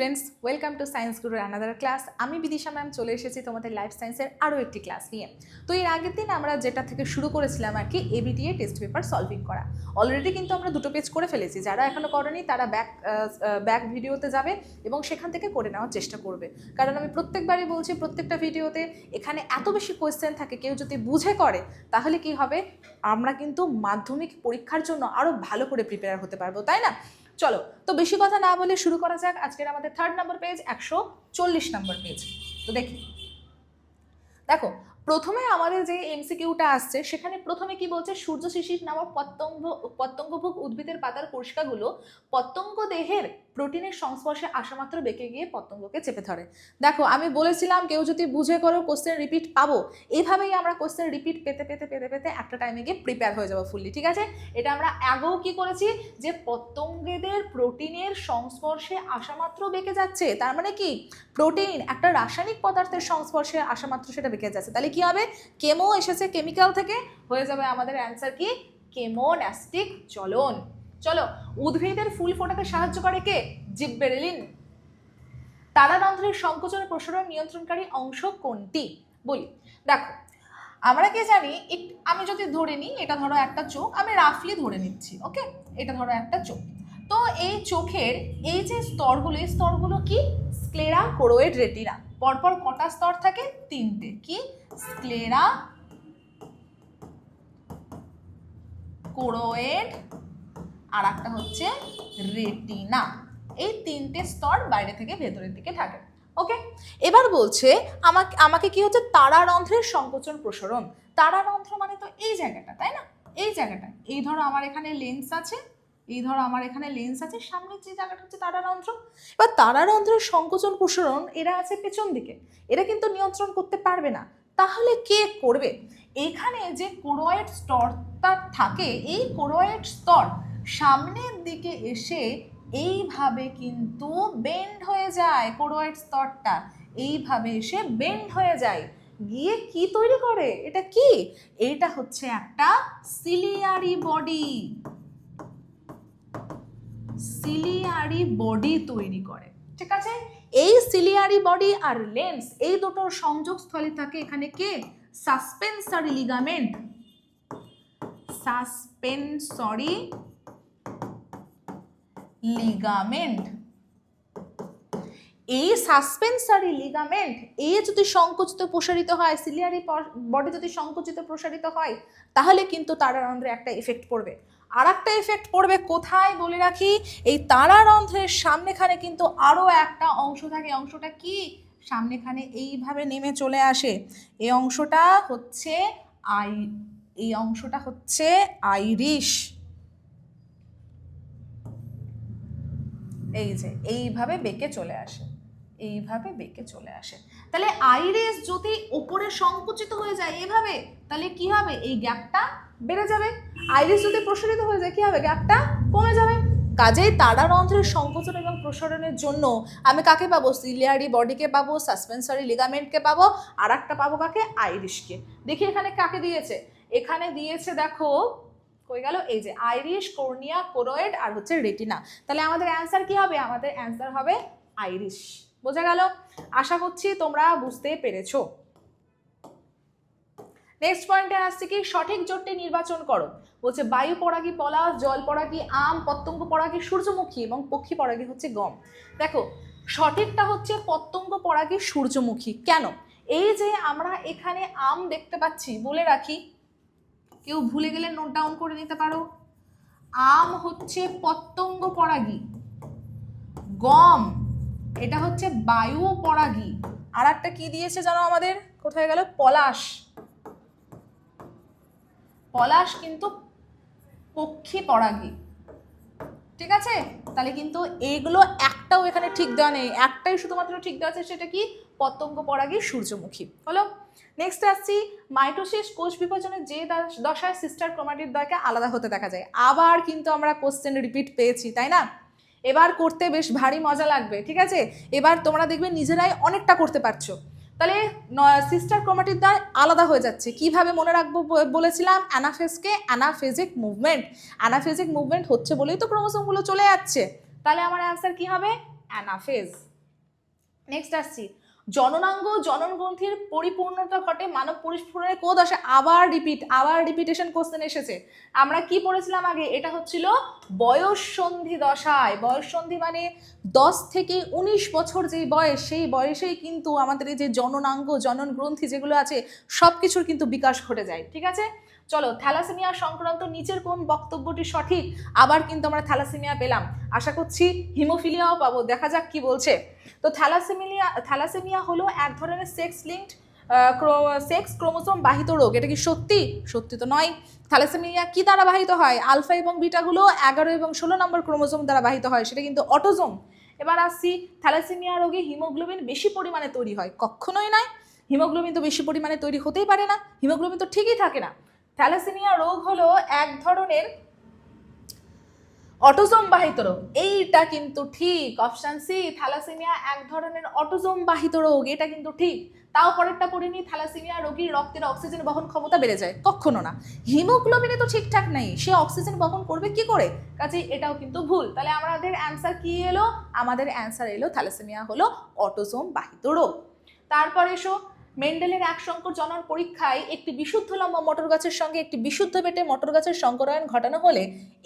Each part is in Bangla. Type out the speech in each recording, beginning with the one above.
স্টুডেন্টস, ওয়েলকাম টু সায়েন্স গুরুর আনাদার ক্লাস আমি বিদিশা ম্যাম চলে এসেছি তোমাদের লাইফ সায়েন্সের আরও একটি ক্লাস নিয়ে। তো এর আগের দিন আমরা যেটা থেকে শুরু করেছিলাম আর কি এবিটিএ টেস্ট পেপার সলভিং করা। অলরেডি কিন্তু আমরা দুটো পেজ করে ফেলেছি। যারা এখনও করেনি, তারা ব্যাক ব্যাক ভিডিওতে যাবে এবং সেখান থেকে করে নেওয়ার চেষ্টা করবে। কারণ আমি প্রত্যেকবারই বলছি, প্রত্যেকটা ভিডিওতে এখানে এত বেশি কোয়েশ্চেন থাকে, কেউ যদি বুঝে করে, তাহলে কি হবে? আমরা কিন্তু মাধ্যমিক পরীক্ষার জন্য আরও ভালো করে প্রিপেয়ার হতে পারব, তাই না? চলো, তো বেশি কথা না বলে শুরু করা যাক। আজকের আমাদের থার্ড নম্বর পেজ একশো চল্লিশ নম্বর পেজ তো দেখি। দেখো প্রথমে আমাদের যে এমসিকিউটা আসছে, সেখানে প্রথমে কি বলছে? সূর্য শিশির নামক পতঙ্গ পতঙ্গভোগ উদ্ভিদের পাতার কোষকাগুলো পতঙ্গ দেহের প্রোটিনের সংস্পর্শে আসা মাত্র বেঁকে গিয়ে পতঙ্গকে চেপে ধরে। দেখো, আমি বলেছিলাম কেউ যদি বুঝে করো কোশ্চেন রিপিট পাবো এইভাবেই আমরা কোশ্চেন রিপিট পেতে পেতে পেতে পেতে একটা টাইমে গিয়ে প্রিপেয়ার হয়ে যাব ফুললি ঠিক আছে? এটা আমরা আগেও কি করেছি? যে পতঙ্গেদের প্রোটিনের সংস্পর্শে আসা মাত্র বেঁকে যাচ্ছে, তার মানে কি? প্রোটিন একটা রাসায়নিক পদার্থের সংস্পর্শে আসা মাত্র সেটা বেঁকে যাচ্ছে। তাহলে কি হবে? কেমো এসেছে কেমিক্যাল থেকে? হয়ে যাবে আমাদের অ্যান্সার কি? কেমোন্যাস্টিক চলন চলো, উদ্ভিদের ফুল ফোটাতে সাহায্য করে কে? জিব্বেরেলিন। তারারন্ধ্রের সংকোচন প্রসারণ নিয়ন্ত্রণকারী অংশ কোনটি? বলি, দেখো, আমরা কে জানি আমি যদি ধরে নিই, এটা ধরো একটা চোখ, আমি রাফলি ধরে নিচ্ছি ওকে এটা ধরো একটা চোখ। তো এই চোখের, এই যে স্তরগুলো, এই স্তরগুলো কি? স্ক্লেরা কোরোয়েড রেটিনা পরপর কটা স্তর থাকে? তিনটে। কি? স্ক্লেরা, কোরোয়েড, আর একটা হচ্ছে রেটিনা। এই তিনটে স্তর বাইরে থেকে ভেতরের দিকে থাকে। ওকে? এবার বলছে, আমাকে আমাকে কি হচ্ছে? তারারন্ধ্রের সংকোচন প্রসারণ। তারারন্ধ্র মানে তো এই জায়গাটা, তাই না? এই জায়গাটা। এই ধরো আমার এখানে লেন্স আছে। এই ধরো আমার এখানে লেন্স আছে, সামনের যে জায়গাটা হচ্ছে তারারন্ধ্র এবার তারারন্ধ্রের সংকোচন প্রসারণ এরা আছে পেছন দিকে, এরা কিন্তু নিয়ন্ত্রণ করতে পারবে না। তাহলে কে করবে? এখানে যে কোরোয়েড স্তরটা থাকে, এই কোরোয়েড স্তর সামনের দিকে এসে এইভাবে কিন্তু বেন্ড হয়ে যায় কোরোয়েড স্তরটা এইভাবে এসে বেন্ড হয়ে যায়। গিয়ে কি তৈরি করে? এটা কি? এটা হচ্ছে একটা সিলিয়ারি বডি সিলিয়ারি বডি তৈরি করে, ঠিক আছে? এই সিলিয়ারি বডি আর লেন্স এই দুটোর সংযোগস্থলে থাকে এখানে কে? সাসপেন্সারি লিগামেন্ট সাসপেন্সরি লিগামেন্ট এই সাসপেন্সারি লিগামেন্ট এই যদি সংকুচিত প্রসারিত হয় সিলিয়ারি বডি যদি সংকুচিত প্রসারিত হয়, তাহলে কিন্তু তার তারারন্ধ্রে একটা এফেক্ট পড়বে। আর একটা এফেক্ট পড়বে কোথায় বলে রাখি? এই তারারন্ধ্রের সামনেখানে কিন্তু আরও একটা অংশ থাকে। অংশটা কি? সামনেখানে এইভাবে নেমে চলে আসে। এই অংশটা হচ্ছে আই, এই অংশটা হচ্ছে আইরিশ। এই যে, এইভাবে বেঁকে চলে আসে। এইভাবে বেঁকে চলে আসে। তাহলে আইরিস যদি ওপরে সংকুচিত হয়ে যায় এভাবে, তাহলে কি হবে? এই গ্যাপটা বেড়ে যাবে। আইরিস যদি প্রসারিত হয়ে যায়, কি হবে? গ্যাপটা কমে যাবে। কাজেই তারারন্ধ্রের সংকোচন এবং প্রসারণের জন্য আমি কাকে পাবো? সিলিয়ারি বডিকে পাবো সাসপেন্সারি লিগামেন্টকে পাবো আর একটা পাবো কাকে? আইরিশকে দেখি এখানে কাকে দিয়েছে। এখানে দিয়েছে, দেখো, কই গেল? এই যে আইরিশ কর্নিয়া কোরোয়েড আর হচ্ছে রেটিনা তাহলে আমাদের অ্যান্সার কি হবে? আমাদের অ্যান্সার হবে আইরিশ বোঝা গেল? আশা করছি তোমরা বুঝতে পেরেছ। নেক্সট পয়েন্টে আসছে কি? সঠিক জোটটি নির্বাচন করো। বলছে, বায়ু পরাগী পলাশ জল পরাগী আম, পতঙ্গ পরাগী সূর্যমুখী এবং পক্ষী পরাগী হচ্ছে গম। দেখো, সঠিকটা হচ্ছে পতঙ্গ পরাগী সূর্যমুখী। কেন? এই যে আমরা এখানে আম দেখতে পাচ্ছি, বলে রাখি, কেউ ভুলে গেলে নোট ডাউন করে নিতে পারো। আম হচ্ছে পতঙ্গ পরাগী। গম এটা হচ্ছে বায়ু পরাগী আর একটা কি দিয়েছে জানো আমাদের? কোথায় গেল? পলাশ। পলাশ কিন্তু পক্ষী পরাগী ঠিক আছে? তাহলে কিন্তু এইগুলো একটাও এখানে ঠিক দেওয়া নেই। একটাই শুধুমাত্র ঠিক দেওয়া আছে সেটা কি? পতঙ্গ পরাগী সূর্যমুখী। হলো? নেক্সট আসছি, মাইটোসিস কোষ বিভাজনের যে দশায় সিস্টার ক্রোমাটির দয়কে আলাদা হতে দেখা যায়। আবার কিন্তু আমরা কোশ্চেন রিপিট পেয়েছি, তাই না? এবার করতে বেশ ভারী মজা লাগবে, ঠিক আছে? এবার তোমরা দেখবে নিজেরাই অনেকটা করতে পারছ। তাহলে সিস্টার ক্রোমাটির দ্বার আলাদা হয়ে যাচ্ছে। কীভাবে মনে রাখব বলেছিলাম? অ্যানাফেসকে অ্যানাফেজিক মুভমেন্ট অ্যানাফেজিক মুভমেন্ট হচ্ছে বলেই তো ক্রোমোসোমগুলো চলে যাচ্ছে। তাহলে আমার অ্যান্সার কি হবে? অ্যানাফেজ নেক্সট আসছি। জননাঙ্গ জনন গ্রন্থির পরিপূর্ণতা ঘটে মানব পরিস্ফুরণের কোদ আসে। আবার রিপিট আবার রিপিটেশন কোশ্চেন এসেছে। আমরা কি পড়েছিলাম আগে? এটা হচ্ছিল বয়স সন্ধি দশায়। বয়স সন্ধি মানে দশ থেকে উনিশ বছর যেই বয়স, সেই বয়সেই কিন্তু আমাদের এই যে জননাঙ্গ জনন গ্রন্থি যেগুলো আছে সব কিছুর কিন্তু বিকাশ ঘটে যায়। ঠিক আছে? চলো, থ্যালাসেমিয়া সংক্রান্ত নিচের কোন বক্তব্যটি সঠিক? আবার কিন্তু আমরা থ্যালাসেমিয়া পেলাম। আশা করছি হিমোফিলিয়াও পাবো। দেখা যাক কি বলছে। তো থ্যালাসেমিয়া থ্যালাসেমিয়া হলো এক ধরনের সেক্স লিঙ্কড সেক্স ক্রোমোসোম বাহিত রোগ। এটা কি সত্যি? সত্যি তো নয়। থ্যালাসেমিয়া কি দ্বারা বাহিত হয়? আলফা এবং বিটাগুলো এগারো এবং ষোলো নম্বর ক্রোমোসোম দ্বারা বাহিত হয়। সেটা কিন্তু অটোজোম। এবার আসছি, থ্যালাসেমিয়া রোগে হিমোগ্লোবিন বেশি পরিমাণে তৈরি হয়। কখনোই নয়। হিমোগ্লোবিন তো বেশি পরিমাণে তৈরি হতেই পারে না। হিমোগ্লোবিন তো ঠিকই থাকে না। থ্যালাসেমিয়া রোগ হলো এক ধরনের অটোজোম বাহিত রোগ। এইটা কিন্তু ঠিক। অপশান সি, থ্যালাসেমিয়া এক ধরনের অটোজোম বাহিত রোগ। এটা কিন্তু ঠিক। তাও পরেরটা পড়িনি থ্যালাসেমিয়া রোগীর রক্তের অক্সিজেন বহন ক্ষমতা বেড়ে যায়। কখনো না। হিমোগ্লোবিনে তো ঠিকঠাক নেই। সে অক্সিজেন বহন করবে কি করে? কাজেই এটাও কিন্তু ভুল। তাহলে আমাদের অ্যান্সার কি এলো? আমাদের অ্যান্সার এলো, থ্যালাসেমিয়া হলো অটোজোম বাহিত রোগ। তারপর এসো মেন্ডেলের এক সংকর জনন পরীক্ষায় একটি বিশুদ্ধ লম্বা মটর গাছের সঙ্গে একটি বিশুদ্ধ বেটে মটর গাছের সংকরায়ন ঘটানো হলে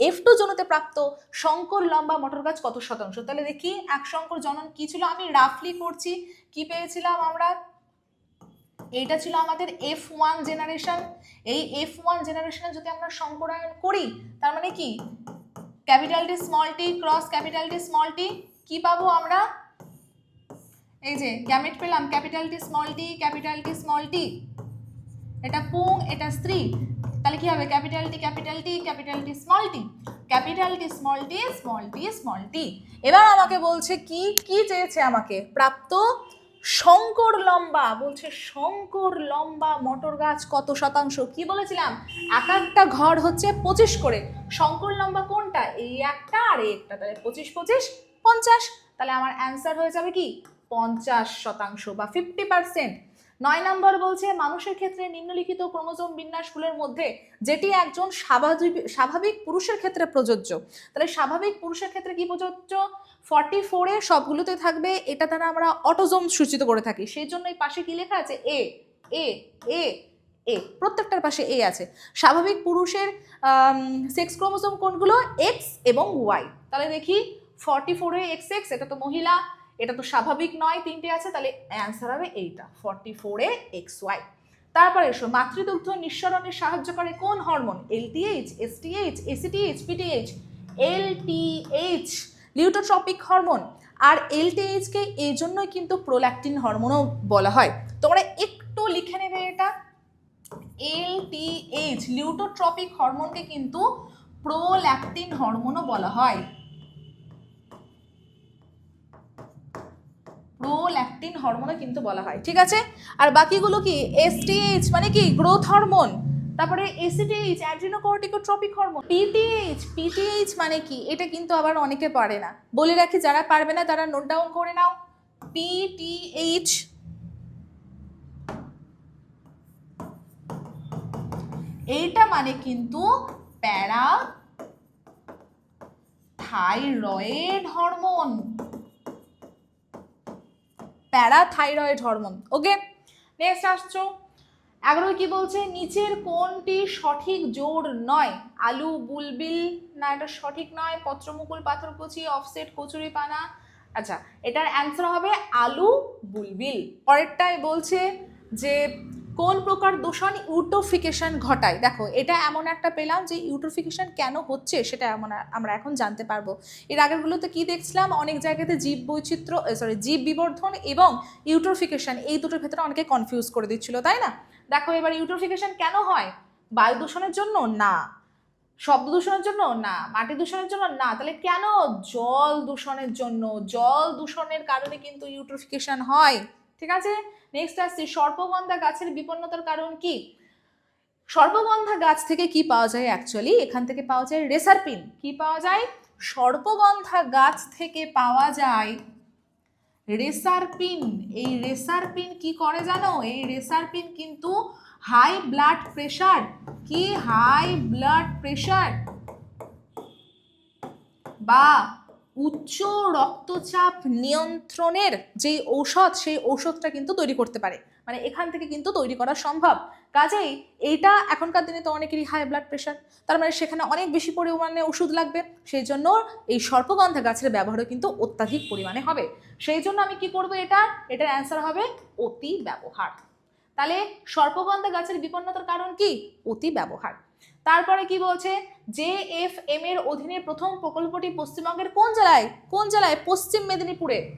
এফ টু জনুতে প্রাপ্ত সংকর লম্বা মটর গাছ কত শতাংশ? তাহলে দেখি, এক সংকর জনন কি ছিল? আমি রাফলি করছি। কি পেয়েছিলাম আমরা? এইটা ছিল আমাদের এফ ওয়ান জেনারেশন। এই এফ ওয়ান জেনারেশনে যদি আমরা সংকরায়ন করি, তার মানে কি? Capital T small T, cross capital T small T, কি পাবো আমরা? এই যে গ্যামেট পেলাম capital T small T capital T small T এটা পুং, এটা স্ত্রী। তাহলে কি হবে? Capital T capital T capital small T capital T small T small T small T এবার আমাকে বলছে কি কি চেয়েছে আমাকে? প্রাপ্ত শঙ্কর লম্বা। বলছে, শঙ্কর লম্বা মটর গাছ কত শতাংশ? কি বলেছিলাম? এক একটা ঘর হচ্ছে পঁচিশ করে। শঙ্কর লম্বা কোনটা? এই একটা আর এই একটা। তাহলে পঁচিশ পঁচিশ, পঞ্চাশ। তাহলে আমার অ্যান্সার হয়ে যাবে কি? পঞ্চাশ শতাংশ বা ফিফটি পার্সেন্ট নয় নম্বর বলছে, মানুষের ক্ষেত্রে নিম্নলিখিত ক্রোমোজোম বিন্যাসগুলোর মধ্যে যেটি একজন স্বাভাবিক স্বাভাবিক পুরুষের ক্ষেত্রে প্রযোজ্য। তাহলে স্বাভাবিক পুরুষের ক্ষেত্রে কি প্রযোজ্য? ফর্টি ফোরে সবগুলোতে থাকবে, এটা দ্বারা আমরা অটোজোম সূচিত করে থাকি। সেই জন্য এই পাশে কি লেখা আছে? এ এ এ এ প্রত্যেকটার পাশে এ আছে। স্বাভাবিক পুরুষের সেক্স ক্রোমোজোম কোনগুলো? এক্স এবং ওয়াই তাহলে দেখি ফর্টি ফোরে এক্স এক্স এটা তো মহিলা এটা তো স্বাভাবিক নয়, তিনটে আছে, তাহলে অ্যান্সার হবে এইটা ফর্টি ফোরে এক্স ওয়াই তারপরে এসো, মাতৃদুগ্ধ নিঃসরণে সাহায্য করে কোন hormone LTH STH ACTH PTH LTH luteotropic hormone আর এলটিএইচকে এই জন্যই কিন্তু প্রোল্যাকটিন হরমোনও বলা হয়। তোমরা একটু লিখে নেবে এটা। এলটিএইচ লিউটোট্রপিক হরমোনকে কিন্তু প্রোল্যাকটিন হরমোনও বলা হয়। প্রোল্যাকটিন হরমোনও কিন্তু বলা হয়, ঠিক আছে? আর বাকিগুলো কি? এসটিএইচ মানে কি? গ্রোথ হরমোন তারপরে ACTH adrenocorticotropic hormone PTH PTH মানে কি? এটা কিন্তু আবার অনেকে পারে না। বলে রাখি, যারা পারবে না, তারা নোট ডাউন করে নাও। পিটিএইচ এইটা মানে কিন্তু parathyroid hormone parathyroid hormone. Okay next আসছো। এগারো কি বলছে? নিচের কোনটি সঠিক জোর নয়? আলু, বুলবিল, না এটা সঠিক নয়? পত্রমুকুল, পাথরকুচি অফসেট কচুরি পানা। আচ্ছা এটার অ্যান্সার হবে আলু, বুলবিল। পরেরটাই বলছে যে কোন প্রকার দূষণ ইউটোফিকেশন ঘটায়? দেখো, এটা এমন একটা পেলাম যে ইউটোফিকেশন কেন হচ্ছে সেটা এমন আমরা এখন জানতে পারব। এর আগেরগুলোতে কি দেখছিলাম? অনেক জায়গাতে জীব বৈচিত্র্য সরি জীব বিবর্ধন এবং ইউটোফিকেশন এই দুটোর ক্ষেত্রে অনেকে কনফিউজ করে দিচ্ছিল, তাই না? দেখো, এবার ইউটোফিকেশন কেন হয়? বায়ু দূষণের জন্য? না। শব্দ দূষণের জন্য? না। মাটি দূষণের জন্য? না। তাহলে কেন? জল দূষণের জন্য। জল দূষণের কারণে কিন্তু ইউটোফিকেশন হয়। ঠিক আছে? নেক্সট আসছি, সর্পগন্ধা গাছের বিপন্নতার কারণ কি? সর্পগন্ধা গাছ থেকে কি পাওয়া যায় অ্যাকচুয়ালি এখান থেকে পাওয়া যায় রেসারপিন। কি পাওয়া যায়? সর্পগন্ধা গাছ থেকে পাওয়া যায় রেসারপিন। এই রেসারপিন কি করে জানো? এই রেসারপিন কিন্তু হাই ব্লাড প্রেশার কি? হাই ব্লাড প্রেশার বা উচ্চ রক্তচাপ নিয়ন্ত্রণের যে ঔষধ, সেই ঔষধটা কিন্তু তৈরি করতে পারে। মানে এখান থেকে কিন্তু তৈরি করা সম্ভব। কাজেই এইটা এখনকার দিনে তো অনেকেরই হাই ব্লাড প্রেশার তার মানে সেখানে অনেক বেশি পরিমাণে ওষুধ লাগবে, সেই জন্য এই সর্পগন্ধা গাছের ব্যবহারও কিন্তু অত্যাধিক পরিমাণে হবে। সেই জন্য আমি কি করব এটা? এটার অ্যান্সার হবে অতি ব্যবহার। তাহলে সর্পগন্ধা গাছের বিপন্নতার কারণ কি? অতি ব্যবহার। তারপরে কি বলছে? জে এফ এম এর অধীনে প্রথম প্রকল্পটি পশ্চিমবঙ্গের কোন জেলায়? কোন জেলায়? পশ্চিম মেদিনীপুরে।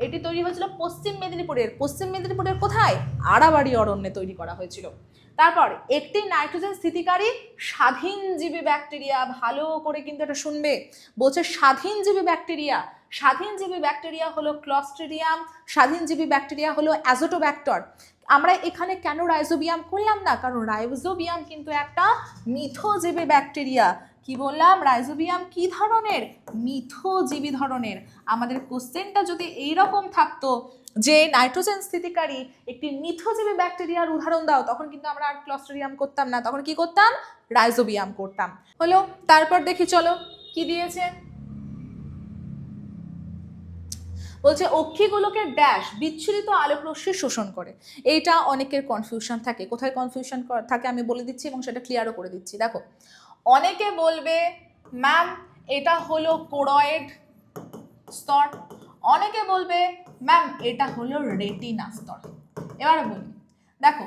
এটি তৈরি হয়েছিল পশ্চিম মেদিনীপুরের। পশ্চিম মেদিনীপুরের কোথায়? আড়াবাড়ি অরণ্যে তৈরি করা হয়েছিল। তারপর, একটি নাইট্রোজেন স্থিতিকারী স্বাধীনজীবী ব্যাকটেরিয়া, ভালো করে কিন্তু এটা শুনবে। বলছে স্বাধীনজীবী ব্যাকটেরিয়া। স্বাধীনজীবী ব্যাকটেরিয়া হলো ক্লস্ট্রিডিয়াম স্বাধীনজীবী ব্যাকটেরিয়া হলো অ্যাজোটোব্যাক্টর। আমরা এখানে কেন রাইজোবিয়াম করলাম না? কারণ রাইজোবিয়াম কিন্তু একটা মিথোজীবী ব্যাকটেরিয়া। কি বললাম? রাইজোবিয়াম কি ধরনের? মিথোজীবী ধরনের। আমাদের কোশ্চেনটা যদি এই রকম থাকতো যে নাইট্রোজেন স্থিতিকারী একটি মিথোজীবী ব্যাকটেরিয়ার উদাহরণ দাও, তখন কিন্তু আমরা আর ক্লস্ট্রিডিয়াম করতাম না। তখন কি করতাম? রাইজোবিয়াম করতাম। হলো, তারপর দেখি, চলো, কি দিয়েছে? বলছে অক্ষিগুলোকে ড্যাশ বিচ্ছুরিত আলোক রশ্মি শোষণ করে। এইটা অনেকের কনফিউশন থাকে। কোথায় কনফিউশন থাকে আমি বলে দিচ্ছি এবং সেটা ক্লিয়ারও করে দিচ্ছি। দেখো, অনেকে বলবে ম্যাম এটা হলো কোরয়েড স্তর। অনেকে বলবে ম্যাম এটা হলো রেটিনা স্তর। এবার বলি, দেখো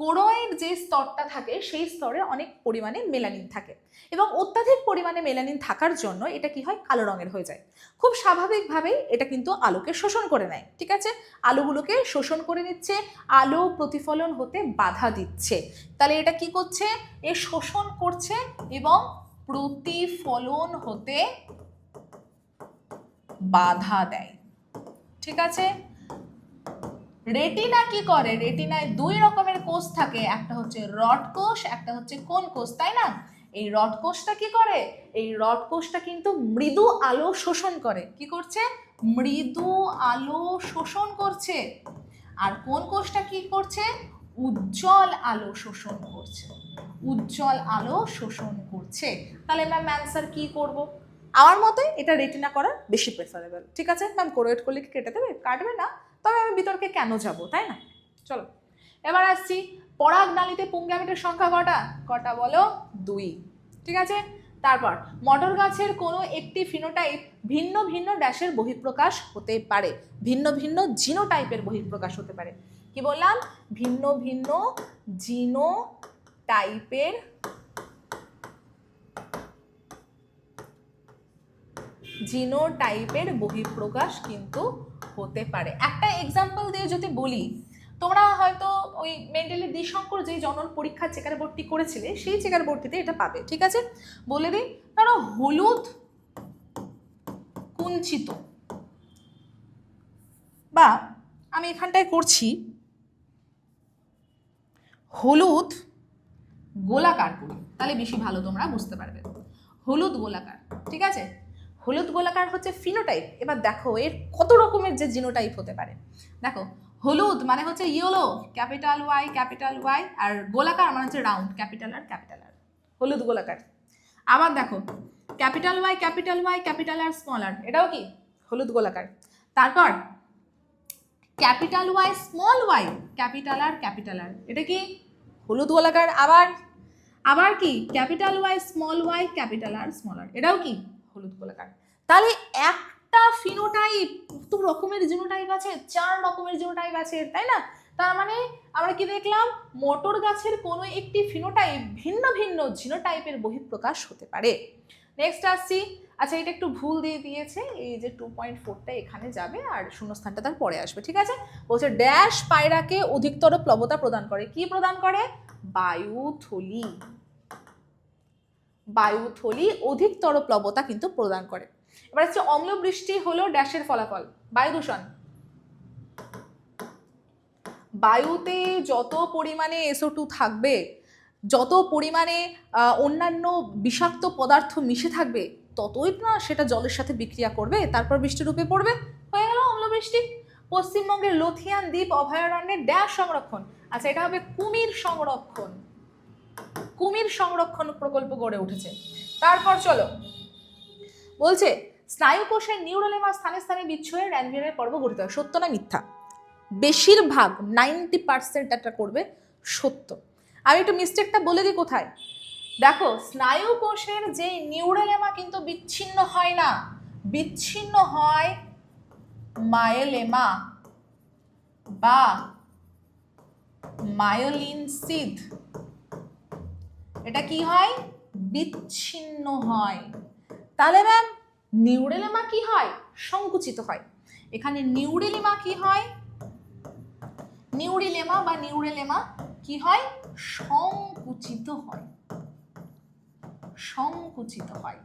কোরয়েড যে স্তরটা থাকে, সেই স্তরে অনেক পরিমাণে মেলানিন থাকে। এবং অত্যাধিক পরিমাণে মেলানিন থাকার জন্য এটা কি হয়? কালো রঙের হয়ে যায়। খুব স্বাভাবিকভাবেই এটা কিন্তু আলোকে শোষণ করে নেয়, ঠিক আছে? আলোগুলোকে শোষণ করে নিচ্ছে, আলো প্রতিফলন হতে বাধা দিচ্ছে। তাহলে এটা কি করছে? এ শোষণ করছে এবং প্রতিফলন হতে বাধা দেয়, ঠিক আছে? রেটিনা কি করে? রেটিনায় দুই রকমের কোষ থাকে। একটা হচ্ছে রড কোষ, একটা হচ্ছে কোন কোষ, তাই না? এই রড কোষটা কি করে? এই রড কোষটা কিন্তু মৃদু আলো শোষণ করে। কি করছে? মৃদু আলো শোষণ করছে। আর কোন কোষটা কি করছে? উজ্জ্বল আলো শোষণ করছে। উজ্জ্বল আলো শোষণ করছে। তাহলে ম্যাম অ্যান্সার কি করব? আমার মতে এটা রেটিনা করা বেশি প্রেফারেবল ঠিক আছে? ম্যাম কোরোয়েট করলে কি কেটে দেবে? কাটবে না। তবে আমি বিতর্কে কেন যাব, তাই না? চলো, এবার আসছি পরাগ নালীতে পুংগ্যামেটের সংখ্যা কটা? কটা বলো? দুই। ঠিক আছে? তারপর, মটর গাছের কোনো একটি ফিনোটাইপ ভিন্ন ভিন্ন ড্যাশের বহিঃপ্রকাশ হতে পারে। ভিন্ন ভিন্ন জিনো টাইপের বহিঃপ্রকাশ হতে পারে। কি বললাম? ভিন্ন ভিন্ন জিনো টাইপের জিনো টাইপের বহিঃপ্রকাশ কিন্তু হতে পারে। একটা এক্সাম্পল দিয়ে যদি বলি, তোমরা হয়তো ওই মেন্টালি দ্বিশঙ্কর যে জনন পরীক্ষা চেকার বোর্ডটি করেছিলে, সেই চেকার এটা পাবে, ঠিক আছে? বলে দিই, ধরো হলুদ কুঞ্চিত। বা আমি এখানটায় করছি, হলুদ গোলাকার করি তাহলে বেশি ভালো তোমরা বুঝতে পারবে। হলুদ গোলাকার, ঠিক আছে? হলুদ গোলাকার হচ্ছে ফিনোটাইপ এবার দেখো, এর কত রকমের যে জিনোটাইপ হতে পারে। দেখো, হলুদ মানে হচ্ছে yellow capital Y capital Y আর গোলাকার মানে হচ্ছে round capital R capital R হলুদ গোলাকার। আবার দেখো capital Y capital Y capital R small R এটাও কি? হলুদ গোলাকার। তারপর capital Y small Y capital R capital R এটা কি? হলুদ গোলাকার। আবার আবার কি? Capital Y small Y capital R small R এটাও কি? হলুদ গোলাকার। তাহলে একটা ফিনোটাইপ কত রকমের জিনোটাইপ আছে? চার রকমের জিনোটাইপ আছে, তাই না? তার মানে আমরা কি দেখলাম? মটর গাছের কোনো একটি ফিনোটাইপ ভিন্ন ভিন্ন জিনোটাইপের বহিঃপ্রকাশ হতে পারে। নেক্সট আসছি। আচ্ছা এটা একটু ভুল দিয়ে দিয়েছে। এই যে টু পয়েন্ট ফোরটা এখানে যাবে আর শূন্যস্থানটা তার পরে আসবে, ঠিক আছে? বলছে ড্যাশ পায়রাকে অধিকতর প্লবতা প্রদান করে। কি প্রদান করে? বায়ুথলি। বায়ুথলি অধিকতর প্লবতা কিন্তু প্রদান করে। এবার হচ্ছে অম্লবৃষ্টি হলো ড্যাশের ফলাফল, বায়ু দূষণ। বায়ুতে যত পরিমাণে এসও টু থাকবে, যত পরিমাণে অন্যান্য বিষাক্ত পদার্থ মিশে থাকবে, ততই না সেটা জলের সাথে বিক্রিয়া করবে, তারপর বৃষ্টিরূপে পড়বে। হয়ে গেল অম্লবৃষ্টি। পশ্চিমবঙ্গের লথিয়ান দ্বীপ অভয়ারণ্যের ড্যাশ সংরক্ষণ। আচ্ছা এটা হবে কুমির সংরক্ষণ। কুমির সংরক্ষণ প্রকল্প গড়ে উঠেছে। তারপর চলো বলছে, স্নায়ু স্নায়ুকোষের নিউরোলেমা স্থানে স্থানে বিচ্ছয়ে র্যানভিয়ারের পর্ব গঠিত হয়। সত্য না মিথ্যা? বেশিরভাগ নাইনটি পার্সেন্ট একটা করবে সত্য। আমি একটু মিস্টেকটা বলে দিই কোথায়? দেখো, স্নায়ু কোষের যে নিউরোলেমা কিন্তু বিচ্ছিন্ন হয় না। বিচ্ছিন্ন হয় মায়োলেমা বা মায়োলিন সিদ এটা কি হয়? বিচ্ছিন্ন হয়। তাহলে ম্যাম নিউরেলেমা কি হয়? সংকুচিত হয়। এখানে নিউরেলিমা কি হয়? নিউরিলেমা বা নিউরেলেমা কি হয়? সংকুচিত হয়। সংকুচিত হয়।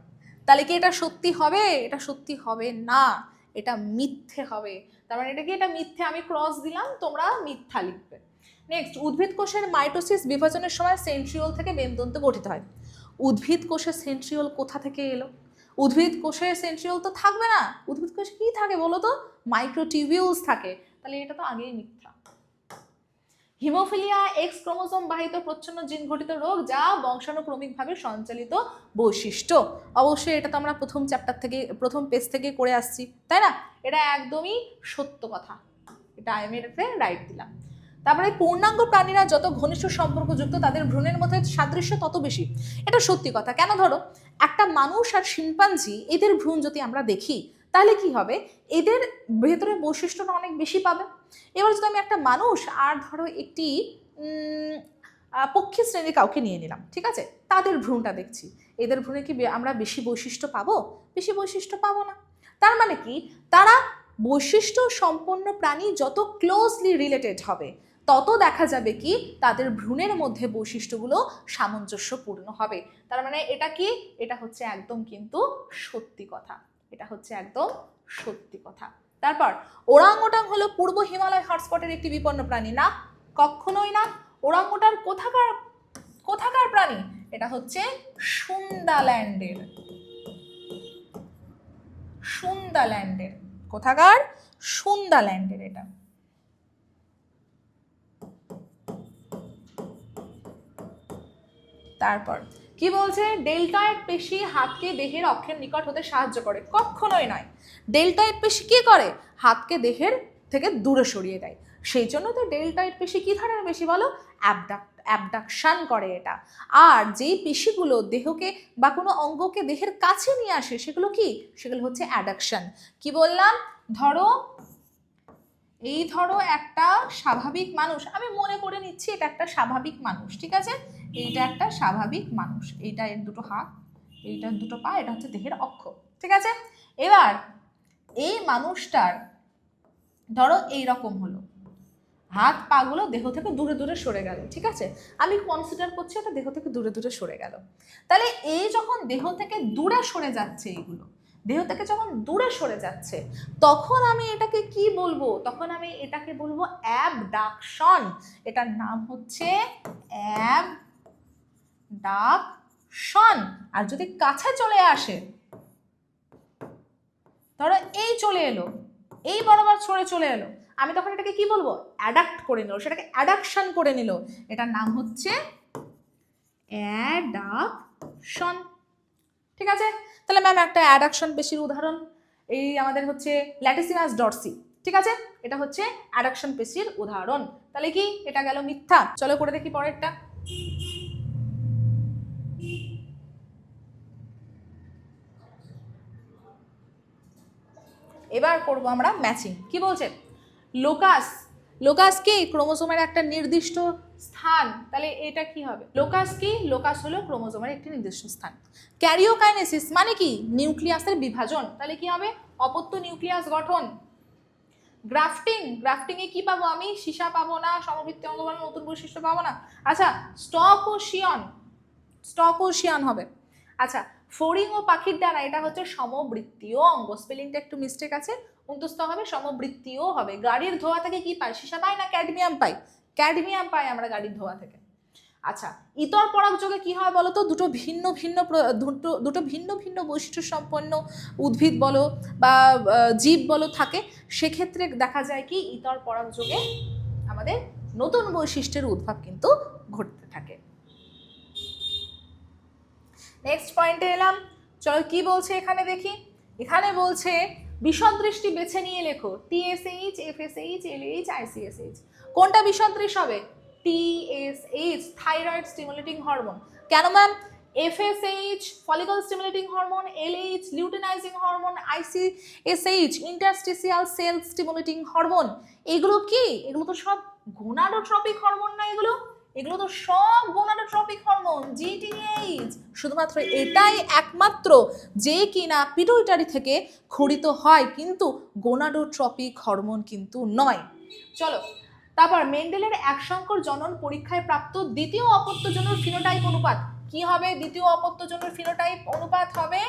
তাহলে কি এটা সত্যি হবে? এটা সত্যি হবে না। এটা মিথ্যে হবে। তার মানে এটা কি? এটা মিথ্যে। আমি ক্রস দিলাম, তোমরা মিথ্যা লিখবে। নেক্সট উদ্ভিদ কোষের মাইটোসিস বিভাজনের সময় সেন্ট্রিওল থেকে বেমতন্তু গঠিত হয়। উদ্ভিদ কোষের সেন্ট্রিওল কোথা থেকে এলো? উদ্ভিদ কোষে সেন্ট্রিওল তো থাকবে না। উদ্ভিদ কোষে কি থাকে বলো তো? মাইক্রোটিউবিউলস থাকে। তাহলে এটা তো আগেই মিথ্যা। হিমোফিলিয়া এক্স ক্রোমোসোম বাহিত প্রচ্ছন্ন জিন ঘটিত রোগ যা বংশানুক্রমিকভাবে সঞ্চালিত বৈশিষ্ট্য। অবশ্যই এটা তো আমরা প্রথম চ্যাপ্টার থেকে, প্রথম পেজ থেকে করে আসছি, তাই না? এটা একদমই সত্য কথা। এটা আমি এটাতে রাইট দিলাম। তারপরে পূর্ণাঙ্গ প্রাণীরা যত ঘনিষ্ঠ সম্পর্কযুক্ত, তাদের ভ্রূণের মধ্যে সাদৃশ্য তত বেশি। এটা সত্যি কথা। কেন ধরো? একটা মানুষ আর শিম্পাঞ্জি, এদের ভ্রূণ যদি আমরা দেখি, তাহলে কি হবে? এদের ভেতরে বৈশিষ্ট্যটা অনেক বেশি পাবে। এবার যদি আমি একটা মানুষ আর ধরো একটি পক্ষী শ্রেণির কাউকে নিয়ে নিলাম, ঠিক আছে? তাদের ভ্রূণটা দেখছি। এদের ভ্রূণে কি আমরা বেশি বৈশিষ্ট্য পাবো? বেশি বৈশিষ্ট্য পাবো না। তার মানে কি? তারা বৈশিষ্ট্য সম্পন্ন প্রাণী যত ক্লোজলি রিলেটেড হবে তত দেখা যাবে কি তাদের ভ্রূণের মধ্যে বৈশিষ্ট্যগুলো সামঞ্জস্যপূর্ণ হবে। তার মানে এটা কি? এটা হচ্ছে একদম কিন্তু সত্যি কথা। এটা হচ্ছে একদম সত্যি কথা। তারপর ওরাং ওটাং হলো পূর্ব হিমালয় হটস্পটের একটি বিপন্ন প্রাণী। না কখনোই না। ওরাং ওটার কোথাকার কোথাকার প্রাণী? এটা হচ্ছে সুন্দাল্যান্ডের। সুন্দাল্যান্ডের। কোথাকার? সুন্দাল্যান্ডের এটা। তারপর। কি বলছে? ডেল্টায়েড পেশি হাতকে দেহের অক্ষের নিকট হতে সাহায্য করে। কখনোই নয়। ডেল্টায়েড পেশি কী করে? হাতকে দেহের থেকে দূরে সরিয়ে দেয়। সেই জন্য তো ডেল্টায়েড পেশি কী ধরনের পেশি বলো? অ্যাবডাক অ্যাবডাকশান করে এটা। আর যেই পেশিগুলো দেহকে বা কোনো অঙ্গকে দেহের কাছে নিয়ে আসে, সেগুলো কি? সেগুলো হচ্ছে অ্যাডাকশান। কি বললাম? ধরো, এই ধরো একটা স্বাভাবিক মানুষ, আমি মনে করে নিচ্ছি এটা একটা স্বাভাবিক মানুষ, ঠিক আছে? এইটা একটা স্বাভাবিক মানুষ। এইটা এর দুটো হাত, এইটার দুটো পা, এটা হচ্ছে দেহের অক্ষ। ঠিক আছে? এবার এই মানুষটার, ধরো এই রকম হলো। হাত পাগুলো দেহ থেকে দূরে দূরে সরে গেল, ঠিক আছে? আমি কনসিডার করছি এটা দেহ থেকে দূরে দূরে সরে গেল। তাহলে এই যখন দেহ থেকে দূরে সরে যাচ্ছে এইগুলো, দেহ থেকে যখন দূরে সরে যাচ্ছে, তখন আমি এটাকে কি বলব? তখন আমি এটাকে বলব অ্যাবডাকশন এটার নাম হচ্ছে অ্যাব ডাকশন আর যদি কাছে চলে আসে, ধরো এই চলে এলো, এই বরাবর ছড়ে চলে এলো, আমি তখন এটাকে কি বলব? অ্যাডাক্ট করে নিল, সেটাকে অ্যাডাকশন করে নিল। এটার নাম হচ্ছে অ্যাডাকশন ঠিক আছে? তাহলে ম্যাম একটা অ্যাডাকশন পেশির উদাহরণ। এই আমাদের হচ্ছে ল্যাটিসিমাস ডরসি ঠিক আছে? এটা হচ্ছে অ্যাডাকশন পেশির উদাহরণ। তাহলে কি? এটা গেল মিথ্যা। চলো করে দেখি পরেরটা। এবার করব আমরা ম্যাচিং কি বলছে লোকাস। লোকাস কি ক্রোমোসোমের একটা নির্দিষ্ট স্থান? তাহলে এটা কি হবে? লোকাস কি? লোকাস হলো ক্রোমোজোমের একটি নির্দিষ্ট স্থান। ক্যারিওকাইনেসিস মানে কি? নিউক্লিয়াসের বিভাজন। তাহলে কি হবে? অপত্য নিউক্লিয়াস গঠন। গ্রাফটিং। গ্রাফটিং এ কি পাবো আমি? সীসা পাবো না, সমবৃত্তি অঙ্গ পাবো নতুন বৈশিষ্ট্য পাবো না। আচ্ছা স্টক ও শিয়ন স্টক ও শিয়ন হবে। আচ্ছা ফড়িং ও পাখির দ্বারা এটা হচ্ছে সমবৃত্তীয় অঙ্গ। স্পেলিংটা একটু মিস্টেক আছে, অন্তস্থ হবে, সমবৃত্তীয় হবে। গাড়ির ধোয়া থেকে কি পাই সীসা পাই না ক্যাডমিয়াম পাই ক্যাডমিয়াম পাই আমরা গাড়ির ধোয়া থেকে। আচ্ছা ইতর পরাগ যোগে কি হয় বলো তো দুটো ভিন্ন ভিন্ন দুটো দুটো ভিন্ন ভিন্ন বৈশিষ্ট্য সম্পন্ন উদ্ভিদ বলো বা জীব বলো থাকে। সেক্ষেত্রে দেখা যায় কি, ইতর পরাগ যোগে আমাদের নতুন বৈশিষ্ট্যের উদ্ভব কিন্তু ঘটতে থাকে। নেক্সট পয়েন্টে এলাম। চলো কি বলছে এখানে দেখি। এখানে বলছে বিসদৃষ্টি বেছে নিয়ে লেখো। টিএসএইচ এফএসএইচ এলএইচ আইসিএসএইচ কোনটা বিসদৃশ হবে? টিএসএইচ থাইরয়েড স্টিমুলেটিং হরমোন কেন ma'am FSH follicle stimulating hormone LH luteinising hormone ICSH interstitial cell stimulating hormone এগুলো কি? এগুলো তো সব গোনাডোট্রপিক হরমোন না এগুলো? এগুলো তো সব গোনাডোট্রপিক হরমোন জিটিএইচ শুধুমাত্র এটাই একমাত্র যে কিনা পিটুইটারি থেকে খরিত হয়, কিন্তু গোনাডোট্রপিক হরমোন কিন্তু নয়। চলো, তারপর মেন্ডেলের এক সংকর জনন পরীক্ষায় প্রাপ্ত দ্বিতীয় অপত্যজনর ফিনোটাইপ অনুপাত। কি হবে? দ্বিতীয় অপত্যজনর ফিনোটাইপ অনুপাত হবে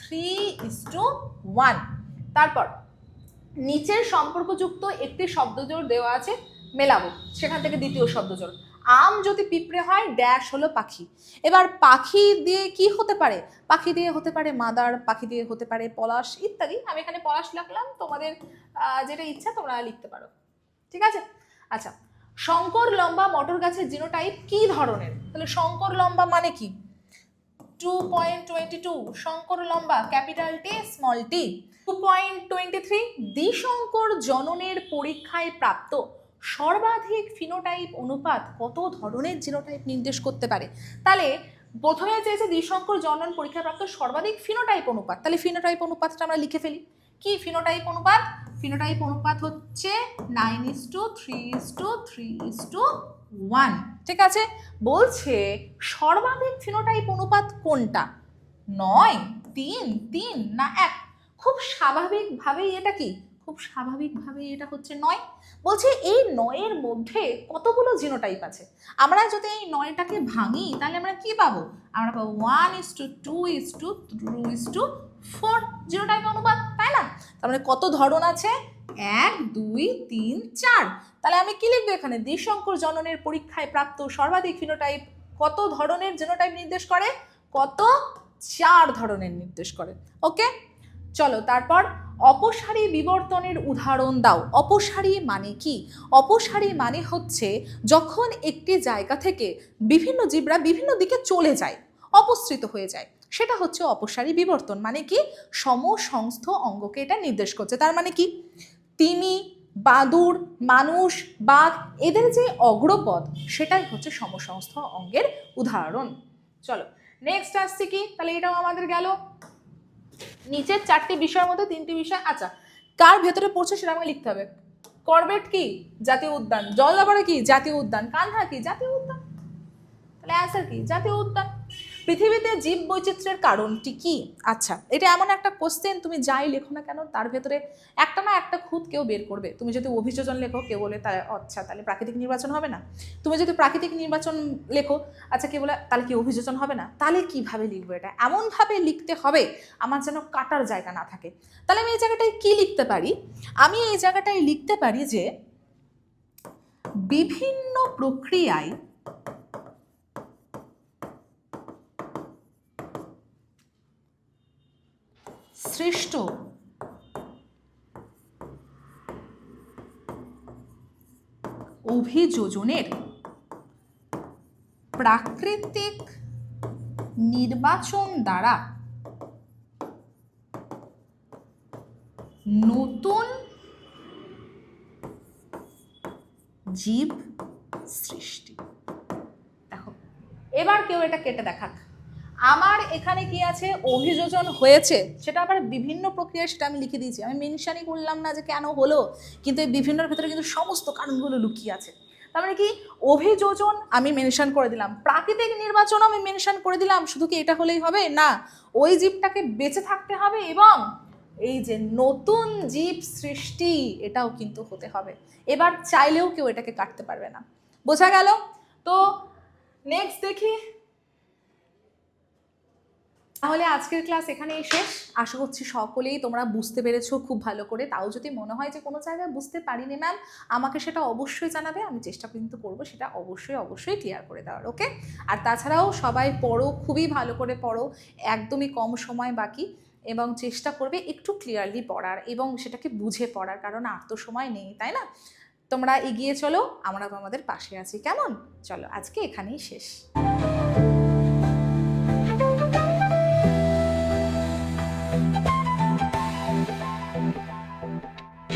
থ্রি ইস টু ওয়ান তারপর, নিচের সম্পর্কযুক্ত একটি শব্দজোড় দেওয়া আছে, মেলাবো। সেখান থেকে দ্বিতীয় শব্দজোড়। আম যদি পিঁপড়ে হয়, ড্যাশ হলো পাখি। এবার পাখি দিয়ে কি হতে পারে? পাখি দিয়ে হতে পারে মাদার, পাখি দিয়ে হতে পারে পলাশ ইত্যাদি। আমি এখানে পলাশ লিখলাম তোমাদের যেটা ইচ্ছা তোমরা লিখতে পারো। ঠিক আছে? আচ্ছা শঙ্কর, লম্বা, মটর গাছের জিনোটাইপ কি ধরনের? তাহলে শঙ্কর, লম্বা মানে কি? টু পয়েন্ট টোয়েন্টি টু শঙ্কর, লম্বা, capital T small T two point twenty three দ্বিশঙ্কর জননের পরীক্ষায় প্রাপ্ত সর্বাধিক ফিনোটাইপ অনুপাত কত ধরনের জিনোটাইপ নির্দেশ করতে পারে? তাহলে প্রথমে চেয়েছে দ্বিশঙ্কর জনন পরীক্ষায় প্রাপ্ত সর্বাধিক ফিনোটাইপ অনুপাত। তাহলে ফিনোটাইপ অনুপাতটা আমরা লিখে ফেলি। কি ফিনোটাইপ অনুপাত? ফিনোটাইপ অনুপাত হচ্ছে nine is to three is to three is to one ঠিক আছে? বলছে সর্বাধিক ফিনোটাইপ অনুপাত কোনটা? নয়, তিন তিন না এক। খুব স্বাভাবিকভাবেই এটা কি? খুব স্বাভাবিকভাবেই এটা হচ্ছে নয়। বলছে, এই নয়ের মধ্যে কতগুলো জিনোটাইপ আছে? আমরা যদি এই নয়টাকে ভাঙি, তাহলে আমরা কি পাবো? আমরা পাবো one is to two is to two is to four genotype অনুপাত, তাই না? তার মানে কত ধরন আছে? এক, দুই, তিন, চার। তাহলে আমি কি লিখব এখানে? দ্বিশঙ্কর জননের পরীক্ষায় প্রাপ্ত সর্বাধিক ফিনোটাইপ কত ধরনের জিনোটাইপ নির্দেশ করে? কত? চার ধরনের নির্দেশ করে। ওকে? চলো, তারপর অপসারী বিবর্তনের উদাহরণ দাও। অপসারী মানে কি? অপসারী মানে হচ্ছে যখন একটি জায়গা থেকে বিভিন্ন জীবরা বিভিন্ন দিকে চলে যায়, অপসৃত হয়ে যায়। সেটা হচ্ছে অপসারী বিবর্তন। মানে কি? সমসংস্থ অঙ্গকে এটা নির্দেশ করছে। তার মানে কি? তিমি বাদুর মানুষ, বাঘ, এদের যে অগ্রপদ সেটাই হচ্ছে সমসংস্থ অঙ্গের উদাহরণ। চলো নেক্সট আসছে কি? তাহলে এটাও আমাদের গেল। নিচের চারটি বিষয়ের মধ্যে তিনটি বিষয় আচ্ছা কার ভেতরে পড়ছে সেটা আমাকে লিখতে হবে। করবেট কি? জাতীয় উদ্যান। জলদাপাড়া কি? জাতীয় উদ্যান। কানহা কি? জাতীয় উদ্যান। তাহলে অ্যান্সার কি? জাতীয় উদ্যান। পৃথিবীতে জীব বৈচিত্র্যের কারণটি কি? আচ্ছা এটা এমন একটা কোশ্চেন তুমি যাই লেখো না কেন, তার ভেতরে একটা না একটা খুঁত কেউ বের করবে। তুমি যদি অভিযোজন লেখো, কেউ বলে তা আচ্ছা তাহলে প্রাকৃতিক নির্বাচন হবে না। তুমি যদি প্রাকৃতিক নির্বাচন লেখো আচ্ছা কে বলে, তাহলে কি অভিযোজন হবে না? তাহলে কীভাবে লিখব এটা? এমনভাবে লিখতে হবে, আমার যেন কাটার জায়গা না থাকে। তাহলে আমি এই জায়গাটায় কি লিখতে পারি? আমি এই জায়গাটায় লিখতে পারি যে, বিভিন্ন প্রক্রিয়ায় সৃষ্ট। অভিযোজনের প্রাকৃতিক নির্বাচন দ্বারা নতুন জীব সৃষ্টি। দেখো এবার কেউ এটা কেটে দেখাক। আমার এখানে কি আছে? অভিযোজন হয়েছে। সেটা আবার বিভিন্ন প্রক্রিয়ায় সেটা আমি লিখে দিয়েছি। আমি মেনশনই করলাম না যে কেন হলো, কিন্তু এই বিভিন্নর ভেতরে কিন্তু সমস্ত কারণগুলো লুকিয়ে আছে। তার মানে কি? অভিযোজন আমি মেনশন করে দিলাম। প্রাকৃতিক নির্বাচন আমি মেনশন করে দিলাম। শুধু কি এটা হলেই হবে? না, ওই জীবটাকে বেঁচে থাকতে হবে এবং এই যে নতুন জীব সৃষ্টি, এটাও কিন্তু হতে হবে। এবার চাইলেও কেউ এটাকে কাটতে পারবে না। বোঝা গেল? তো নেক্সট দেখি। তাহলে আজকের ক্লাস এখানেই শেষ। আশা করছি সকলেই তোমরা বুঝতে পেরেছ খুব ভালো করে। তাও যদি মনে হয় যে কোনো জায়গায় বুঝতে পারিনি ম্যাম আমাকে সেটা অবশ্যই জানাবে। আমি চেষ্টা কিন্তু করব সেটা অবশ্যই অবশ্যই ক্লিয়ার করে দেওয়ার ওকে আর তাছাড়াও সবাই পড়ো, খুবই ভালো করে পড়ো, একদমই কম সময় বাকি এবং চেষ্টা করবে একটু ক্লিয়ারলি পড়ার এবং সেটাকে বুঝে পড়ার, কারণ আর তো সময় নেই, তাই না? তোমরা এগিয়ে চলো, আমরা তোমাদের পাশে আছি, কেমন? চলো, আজকে এখানেই শেষ।